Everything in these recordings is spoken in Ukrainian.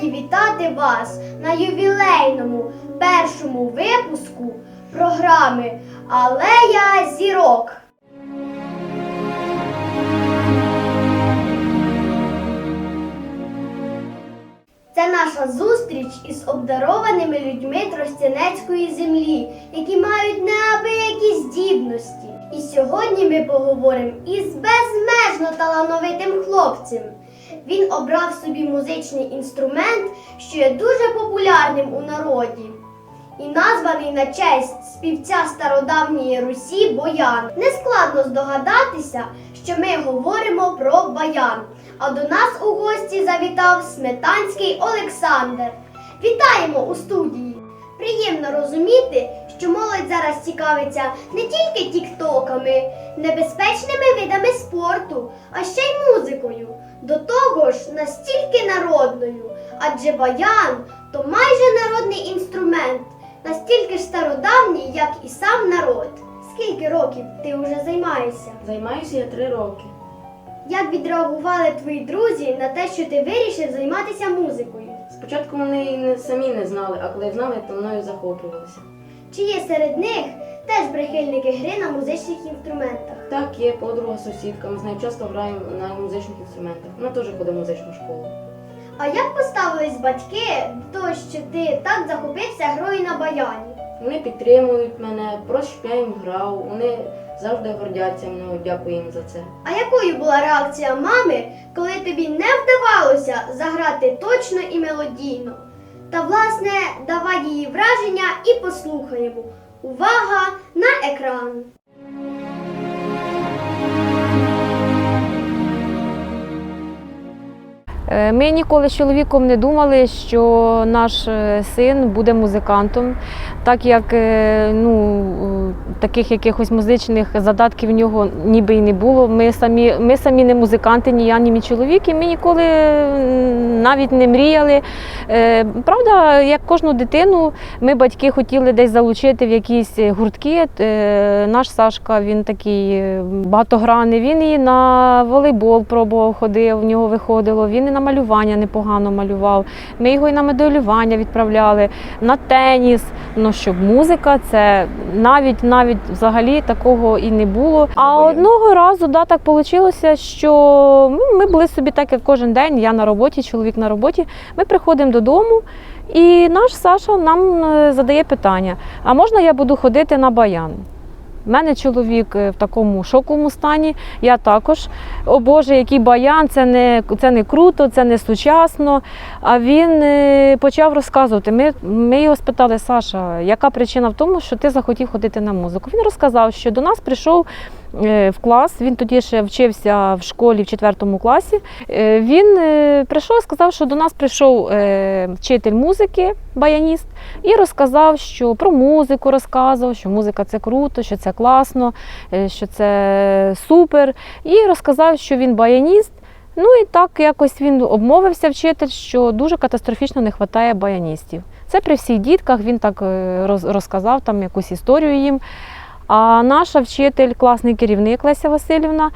Раді вітати вас на ювілейному першому випуску програми Алея зірок. Це наша зустріч із обдарованими людьми Тростянецької землі, які мають неабиякі здібності. І сьогодні ми поговоримо із безмежно талановитим хлопцем. Він обрав собі музичний інструмент, що є дуже популярним у народі, і названий на честь співця стародавньої Русі Боян. Нескладно здогадатися, що ми говоримо про баян. А до нас у гості завітав сметанський Олександр. Вітаємо у студії! Приємно розуміти, що молодь зараз цікавиться не тільки тіктоками, небезпечними видами спорту, а ще й музикою. До того ж, настільки народною, адже баян то майже народний інструмент, настільки ж стародавній, як і сам народ. Скільки років ти вже займаєшся? Займаюся я три роки. Як відреагували твої друзі на те, що ти вирішив займатися музикою? Спочатку вони і не, самі не знали, а коли знали, то мною захоплювалися. Чи є серед них теж прихильники гри на музичних інструментах? Так, є подруга сусідка, ми з нею часто граємо на музичних інструментах. Вона теж ходить в музичну школу. А як поставились батьки до того, що ти так захопився грою на баяні? Вони підтримують мене, просять, щоб я їм грав, вони завжди гордяться мною, дякую їм за це. А якою була реакція мами, коли тобі не вдавалося заграти точно і мелодійно? Та власне давай її враження і послухаємо. Увага на екран! Ми ніколи з чоловіком не думали, що наш е, син буде музикантом, так як е, ну, е, таких якихось музичних задатків в нього ніби й не було. Ми самі, ми самі не музиканти, ні я, ні мій чоловік, і ми ніколи навіть не мріяли. Е, Правда, як кожну дитину, ми батьки хотіли десь залучити в якісь гуртки. Е, Наш Сашка, він такий е, багатогранний, він і на волейбол пробував, ходив, в нього виходило, він і на малювання непогано малював. Ми його і на моделювання відправляли, на теніс. Ну щоб музика, це навіть навіть взагалі такого і не було. А одного разу да, так вийшло, що ми- ми були собі так, як кожен день. Я на роботі, чоловік на роботі. Ми приходимо додому, і наш Саша нам е, задає питання: а можна я буду ходити на баян? У мене чоловік е, в такому шоковому стані. Я також. О Боже, який баян, це не, це не круто, це не сучасно. А він е, почав розказувати. Ми, ми його спитали, Саша, яка причина в тому, що ти захотів ходити на музику? Він розказав, що до нас прийшов в клас. Він тоді ще вчився в школі в четвертому класі. Е, Він е, прийшов сказав, що до нас прийшов е, вчитель музики, баяніст, і розказав, що про музику розказував, що музика це круто, що це класно, е, що це супер. І розказав, що він баяніст. Ну і так якось він обмовився вчитель, що дуже катастрофічно не вистачає баяністів. Це при всіх дітках він так е, розказав там якусь історію їм. А наша вчитель, класний керівник Леся Васильівна,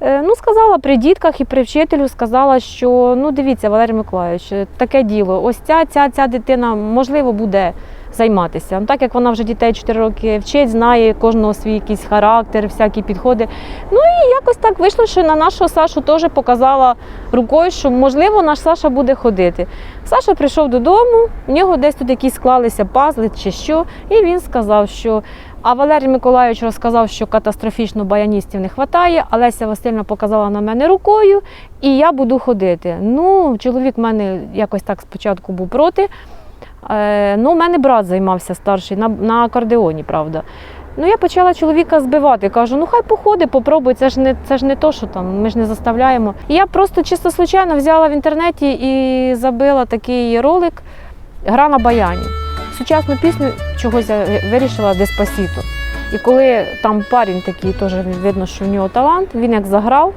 е, ну, сказала при дітках і при вчителю, сказала, що ну дивіться, Валерій Миколайович, е, таке діло. Ось ця, ця, ця дитина можливо буде займатися. Ну, так як вона вже дітей 4 роки вчить, знає кожного свій якийсь характер, всякі підходи. Ну і якось так вийшло, що на нашого Сашу теж показала рукою, що можливо наш Саша буде ходити. Саша прийшов додому, в нього десь тут якісь склалися пазли чи що, і він сказав, що. А Валерій Миколайович розказав, що катастрофічно баяністів не вистачає, а Леся Васильівна показала на мене рукою, і я буду ходити. Ну, чоловік в мене якось так спочатку був проти. Е, ну, у мене брат займався старший на, на акордеоні, правда. Ну, я почала чоловіка збивати. Кажу, ну хай походи, попробуй, це ж не це ж не то, що там, ми ж не заставляємо. І я просто чисто случайно взяла в інтернеті і забила такий ролик Гра на баяні. Сучасну пісню чогось я вирішила Деспасіто. І коли там парень такий, теж видно, що в нього талант, він як заграв.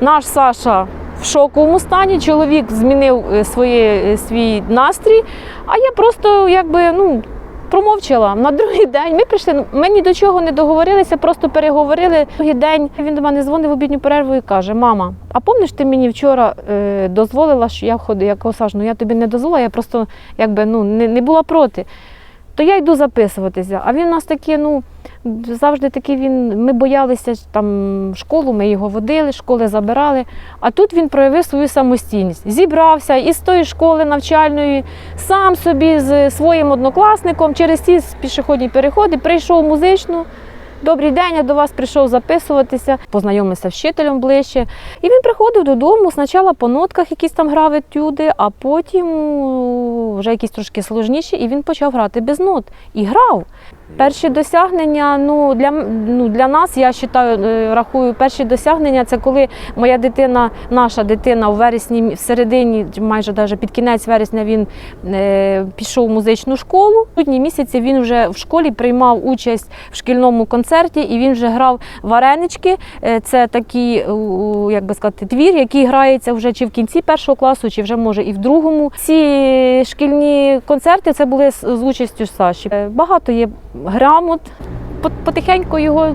Наш Саша в шоковому стані, чоловік змінив е, своє, е, свій настрій, а я просто якби, ну, промовчала. На другий день ми прийшли. Ми ні до чого не договорилися, просто переговорили. Другий день він до мене дзвонив в обідню перерву і каже: Мама, а помниш, ти мені вчора е, дозволила, що я входив? Я кажу, ну я тобі не дозволила, я просто якби ну не, не була проти. То я йду записуватися. А він у нас такий, ну завжди такий він. Ми боялися там школу, ми його водили, школи забирали. А тут він проявив свою самостійність. Зібрався із тої школи навчальної, сам собі з своїм однокласником через ці пішохідні переходи прийшов музичну. Добрий день, я до вас прийшов записуватися, познайомився з вчителем ближче. І він приходив додому, спочатку по нотках якісь там грав етюди, а потім вже якісь трошки сложніші, і він почав грати без нот. І грав. Перші досягнення, ну для, ну для нас, я вважаю, е, рахую, перші досягнення це коли моя дитина, наша дитина у вересні, в середині, майже навіть під кінець вересня, він е, пішов в музичну школу. Грудні місяці він вже в школі приймав участь в шкільному концерті і він вже грав варенички. Е, Це такий, як би сказати, твір, який грається вже чи в кінці першого класу, чи вже може і в другому. Ці шкільні концерти це були з, участю Саші. Е, Багато є грамот. По- Потихеньку його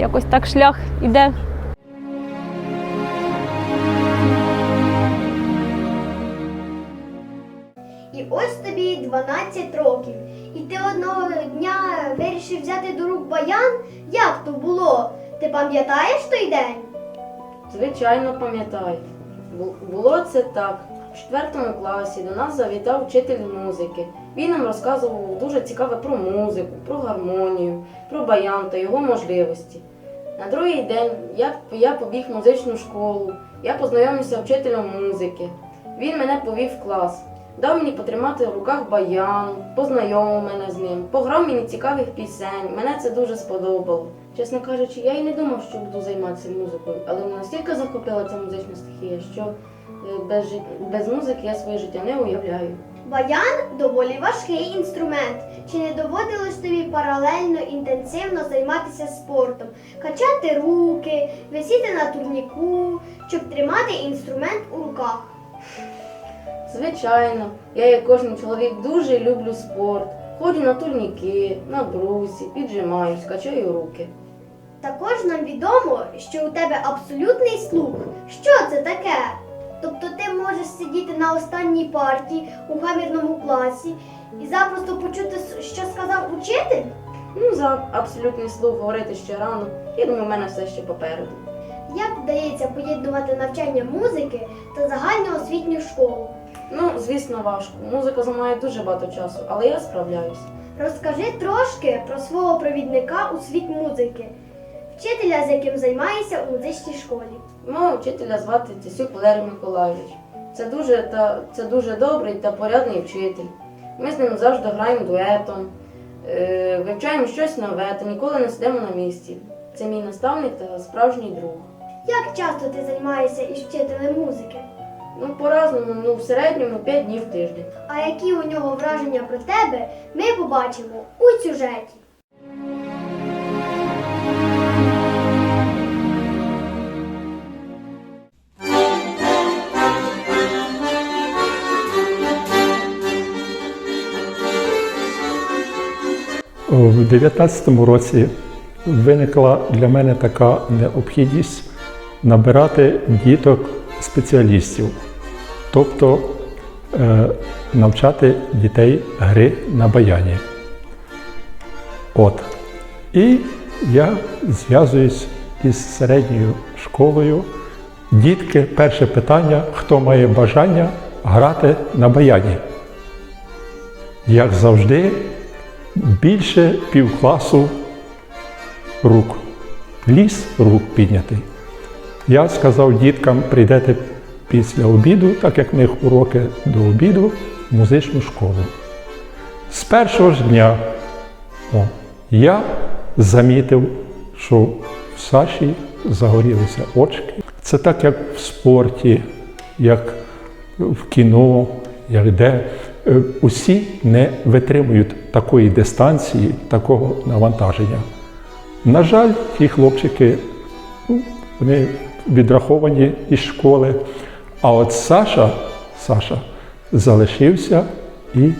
якось так шлях іде. Ось тобі 12 років. І ти одного дня вирішив взяти до рук баян? Як то було? Ти пам'ятаєш той день? Звичайно, пам'ятаю. Було це так. В четвертому класі до нас завітав вчитель музики. Він нам розказував дуже цікаве про музику, про гармонію, про баян та його можливості. На другий день я, я побіг в музичну школу, я познайомився з вчителем музики. Він мене повів в клас, дав мені потримати в руках баян, познайомив мене з ним, пограв мені цікавих пісень. Мене це дуже сподобало. Чесно кажучи, я і не думав, що буду займатися музикою, але мене настільки захопила ця музична стихія, що е, без, жит- без музики я своє життя не уявляю. Баян доволі важкий інструмент. Чи не доводилось тобі паралельно інтенсивно займатися спортом, качати руки, висіти на турніку, щоб тримати інструмент у руках? Звичайно, я, як кожен чоловік, дуже люблю спорт. Ходжу на турніки, на брусі, піджимаюсь, качаю руки. Також нам відомо, що у тебе абсолютний слух. Що це таке? Тобто ти можеш сидіти на останній парті у гамірному класі і запросто почути, що сказав учитель? Ну, за абсолютний слух говорити ще рано. Я думаю, в мене все ще попереду. Як вдається поєднувати навчання музики та загальну освітню школу? Ну, звісно, важко. Музика займає дуже багато часу, але я справляюсь. Розкажи трошки про свого провідника у світ музики, вчителя, з яким займаєшся у музичній школі. Мого вчителя звати Тисюк Валерій Миколайович. Це дуже, та, це дуже добрий та порядний вчитель. Ми з ним завжди граємо дуетом, е, вивчаємо щось нове та ніколи не сидимо на місці. Це мій наставник та справжній друг. Як часто ти займаєшся із вчителем музики? Ну, по-разному, ну, в середньому 5 днів в тиждень. А які у нього враження про тебе, ми побачимо у сюжеті. В 19-му році виникла для мене така необхідність набирати діток спеціалістів, тобто е, навчати дітей гри на баяні. От. І я зв'язуюсь із середньою школою. Дітки, перше питання, хто має бажання грати на баяні. Як завжди, більше півкласу рук. Ліс рук піднятий. Я сказав діткам, прийдете після обіду, так як в них уроки до обіду, в музичну школу. З першого ж дня о, я замітив, що в Саші загорілися очки. Це так, як в спорті, як в кіно, як де. Е, Усі не витримують такої дистанції, такого навантаження. На жаль, ті хлопчики ну, вони відраховані із школи. А от Саша, Саша залишився і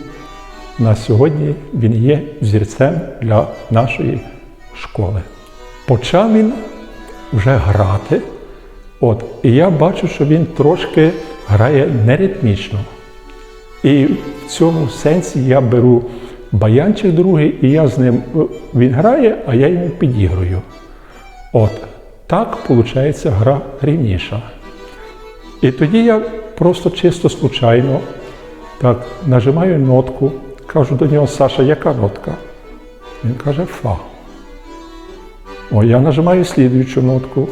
на сьогодні він є взірцем для нашої школи. Почав він вже грати. От, і я бачу, що він трошки грає неритмічно. І в цьому сенсі я беру баянчик другий, і я з ним е, він грає, а я йому підігрую. От так виходить гра рівніша. І тоді я просто чисто случайно так нажимаю нотку, кажу до нього, Саша, яка нотка? Він каже, фа. О, я нажимаю слідуючу нотку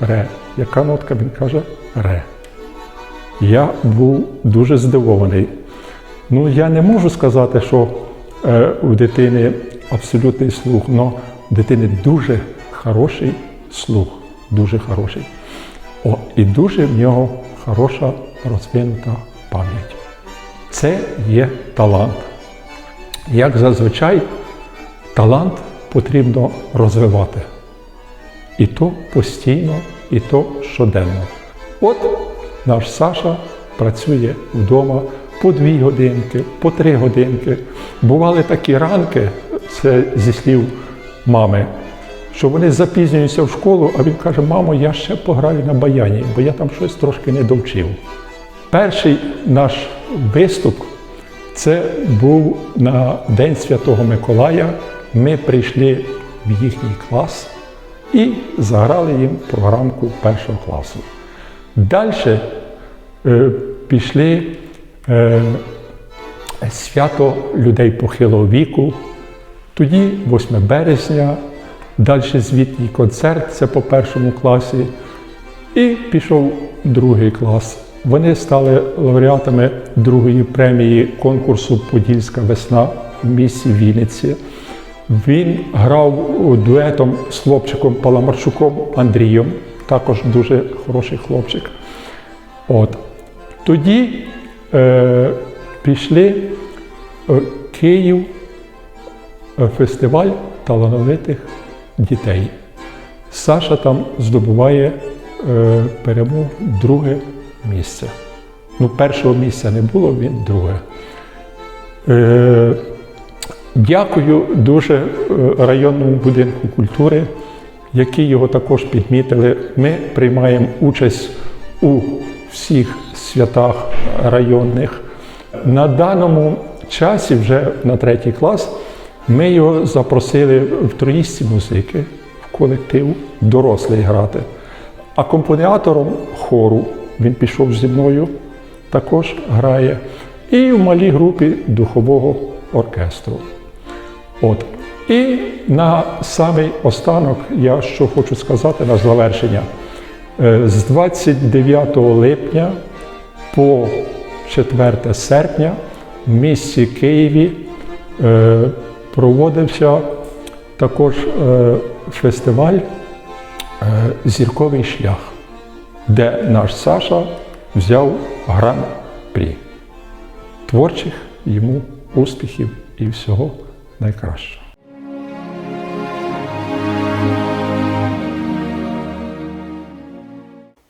ре. Яка нотка? Він каже ре. Я був дуже здивований. Ну, я не можу сказати, що е, у дитини абсолютний слух, але у дитини дуже хороший слух, дуже хороший. О, і дуже в нього хороша розвинута пам'ять. Це є талант. Як зазвичай, талант потрібно розвивати. І то постійно, і то щоденно. От наш Саша працює вдома по дві годинки, по три годинки. Бували такі ранки, це зі слів мами, що вони запізнюються в школу, а він каже: мамо, я ще пограю на баяні, бо я там щось трошки не довчив. Перший наш виступ це був на День Святого Миколая. Ми прийшли в їхній клас і заграли їм програмку першого класу. Далі е, пішли е, свято людей похилого віку. Тоді 8 березня, далі звітній концерт, це по першому класі. І пішов другий клас. Вони стали лауреатами другої премії конкурсу Подільська весна в місті Вінниці. Він грав дуетом з хлопчиком Паламарчуком Андрієм, також дуже хороший хлопчик. От. Тоді е, пішли е, Київ, е, фестиваль талановитих дітей. Саша там здобуває е, перемогу друге місце. Ну, першого місця не було, він друге. Е, Дякую дуже е, районному будинку культури, які його також підмітили. Ми приймаємо участь у всіх святах районних. На даному часі, вже на третій клас, ми його запросили в троїсті музики в колектив дорослий грати. Акомпаніатором хору він пішов зі мною, також грає, і в малій групі духового оркестру. От. І на самий останок я що хочу сказати на завершення. Е, З 29 липня по 4 серпня в місті Києві е, проводився також е, фестиваль е, Зірковий шлях, де наш Саша взяв гран-прі. Творчих йому успіхів і всього найкращого.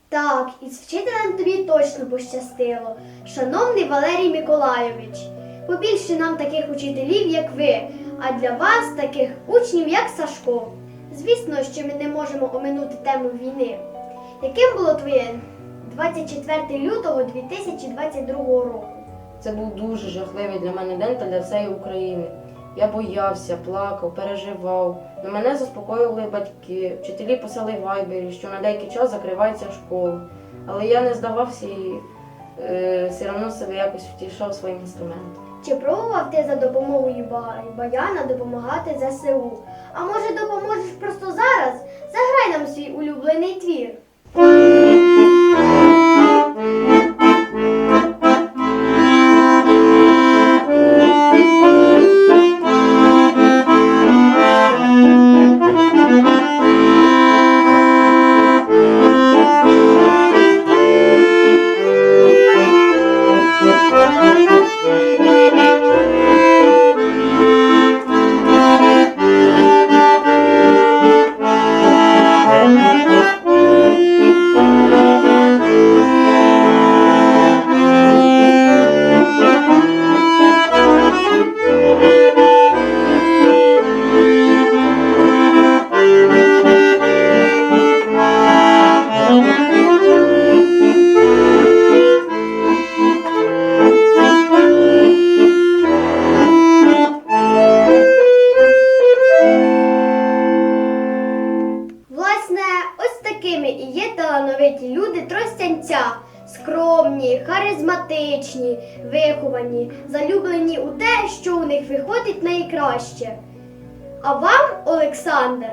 Так, із вчителем тобі точно пощастило. Шановний Валерій Миколайович, побільше нам таких учителів, як ви, а для вас таких учнів, як Сашко. Звісно, що ми не можемо оминути тему війни. Яким було твоє 24 лютого 2022 року? Це був дуже жахливий для мене день та для всієї України. Я боявся, плакав, переживав. Но мене заспокоювали батьки, вчителі писали вайбері, що на деякий час закривається школа. Але я не здавався і е, все одно себе якось втішав своїм інструментом. Чи пробував ти за допомогою баяна допомагати ЗСУ? А може допоможеш просто зараз? Заграй нам свій улюблений твір. А вам, Олександр,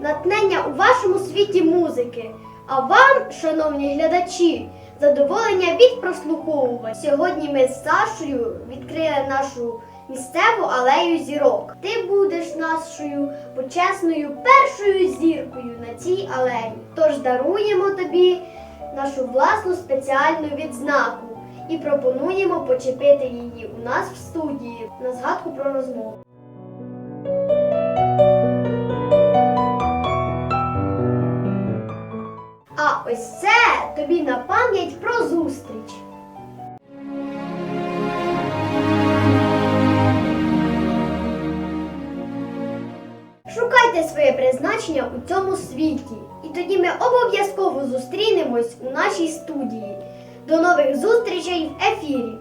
натхнення у вашому світі музики. А вам, шановні глядачі, задоволення від прослуховування. Сьогодні ми з Сашою відкрили нашу місцеву алею зірок. Ти будеш нашою почесною першою зіркою на цій алеї. Тож даруємо тобі нашу власну спеціальну відзнаку і пропонуємо почепити її у нас в студії на згадку про розмову. Ось це тобі на пам'ять про зустріч. Шукайте своє призначення у цьому світі, і тоді ми обов'язково зустрінемось у нашій студії. До нових зустрічей в ефірі!